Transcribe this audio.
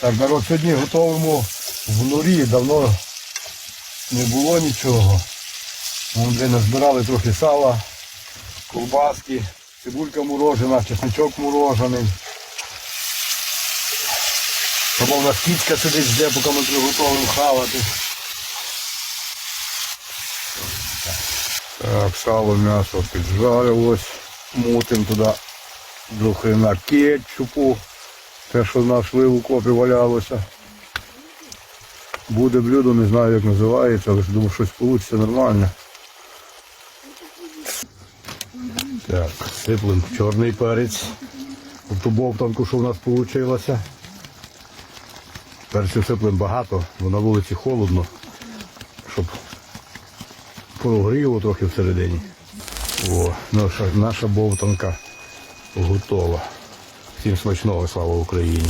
Так, народ, сьогодні готуємо в норі, давно не було нічого. Вже назбирали трохи сала, ковбаски, цибулька морожена, чесночок морожений. Тому в сидить, жде, поки ми приготуємо хавати. Так, сало, м'ясо піджарилось. Мутим туди до хрена кетчупу. Те, що в нас в окопі валялося. Буде блюдо, не знаю як називається, але думаю, щось вийде нормально. Так, сиплем чорний перець. Ту бовтанку, що в нас вийшло. Перцю сиплем багато, бо на вулиці холодно, щоб прогріло трохи всередині. О, наша, наша бовтанка готова. Всім смачного, слава Україні!